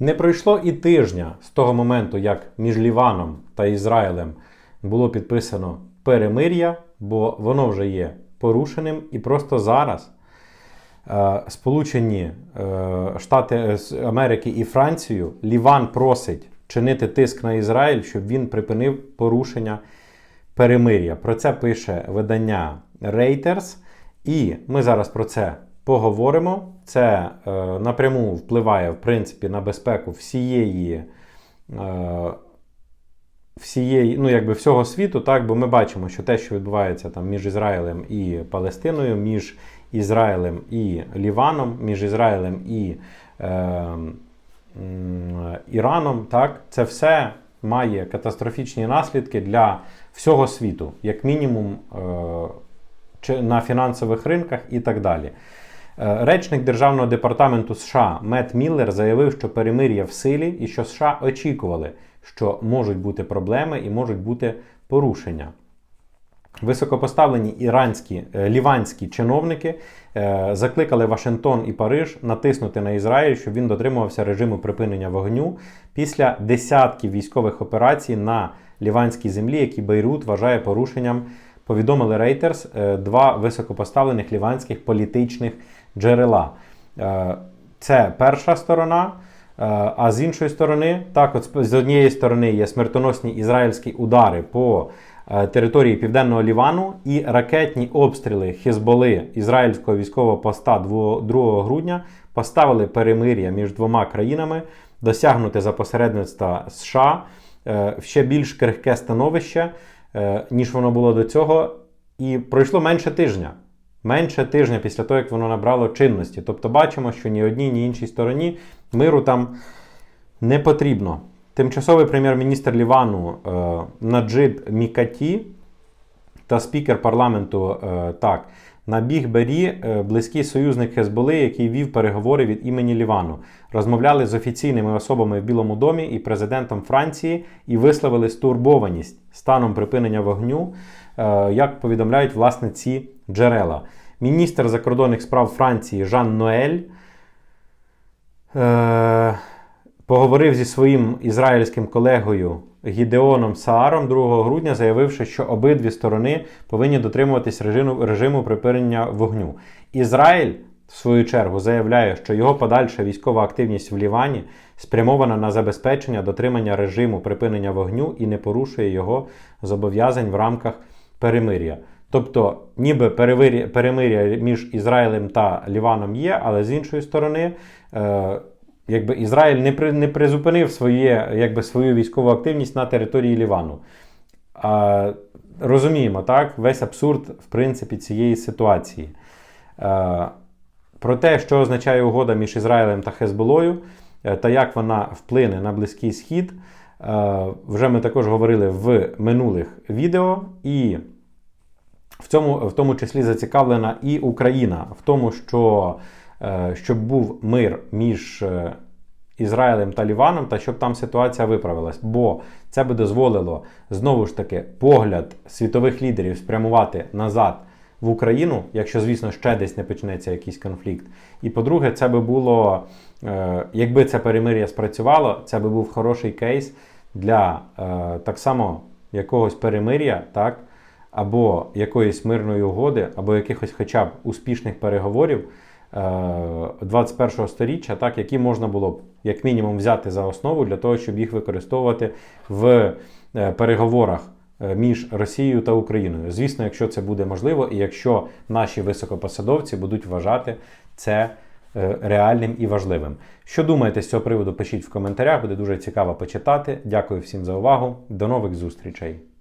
Не пройшло і тижня з того моменту, як між Ліваном та Ізраїлем було підписано перемир'я, бо воно вже є порушеним, і просто зараз е, Сполучені е, Штати Америки і Францію Ліван просить чинити тиск на Ізраїль, щоб він припинив порушення перемир'я. Про це пише видання Reuters, і ми зараз про це поговоримо. Це е, напряму впливає в принципі на безпеку всієї. Е, Всієї, ну якби всього світу, так, бо ми бачимо, що те, що відбувається там між Ізраїлем і Палестиною, між Ізраїлем і Ліваном, між Ізраїлем і е, м, Іраном, так, це все має катастрофічні наслідки для всього світу, як мінімум е, на фінансових ринках і так далі. Е, Речник Державного департаменту США Мет Міллер заявив, що перемир'я в силі і що США очікували, що можуть бути проблеми і можуть бути порушення. Високопоставлені іранські е, ліванські чиновники е, закликали Вашингтон і Париж натиснути на Ізраїль, щоб він дотримувався режиму припинення вогню після десятків військових операцій на ліванській землі, які Бейрут вважає порушенням. Повідомили е, два високопоставлених ліванських політичних джерела. Е, Це перша сторона. Е, А з іншої сторони, так, от з- однієї сторони є смертоносні ізраїльські удари по е, території південного Лівану і ракетні обстріли Хезболи ізраїльського військового поста 2 2 грудня поставили перемир'я між двома країнами, досягнути за посередництва США в ще більш крихке становище, ніж воно було до цього. І пройшло менше тижня. Менше тижня після того, як воно набрало чинності. Тобто бачимо, що ні одній, ні іншій стороні миру там не потрібно. Тимчасовий прем'єр-міністр Лівану е, Наджиб Мікаті та спікер парламенту е, так, Набіг Бері, е, близький союзник Хезболи, який вів переговори від імені Лівану, розмовляли з офіційними особами в Білому домі і президентом Франції і висловили стурбованість станом припинення вогню, е, як повідомляють власне ці джерела. Міністр закордонних справ Франції Жан Ноель е, поговорив зі своїм ізраїльським колегою Гідеоном Сааром 2 грудня, заявивши, що обидві сторони повинні дотримуватись режиму, режиму припинення вогню. Ізраїль, в свою чергу, заявляє, що його подальша військова активність в Лівані спрямована на забезпечення дотримання режиму припинення вогню і не порушує його зобов'язань в рамках перемир'я. Тобто, ніби перемир'я між Ізраїлем та Ліваном є, але з іншої сторони, е, якби Ізраїль не, при, не призупинив своє, якби, свою військову активність на території Лівану. А, розуміємо, так, весь абсурд, в принципі, цієї ситуації. Е, про те, що означає угода між Ізраїлем та Хезболою, е, та як вона вплине на Близький Схід, е, вже ми також говорили в минулих відео. І в цьому в тому числі зацікавлена і Україна в тому, що е, щоб був мир між е, Ізраїлем та Ліваном, та щоб там ситуація виправилась. Бо це би дозволило знову ж таки погляд світових лідерів спрямувати назад в Україну, якщо, звісно, ще десь не почнеться якийсь конфлікт. І по-друге, це би було, е, якби це перемир'я спрацювало, це би був хороший кейс для так само якогось перемир'я, так, або якоїсь мирної угоди, або якихось хоча б успішних переговорів е, 21-го сторіччя, так, які можна було б як мінімум взяти за основу для того, щоб їх використовувати в е, переговорах е, між Росією та Україною. Звісно, якщо це буде можливо, і якщо наші високопосадовці будуть вважати це е, реальним і важливим. Що думаєте з цього приводу? Пишіть в коментарях, буде дуже цікаво почитати. Дякую всім за увагу. До нових зустрічей!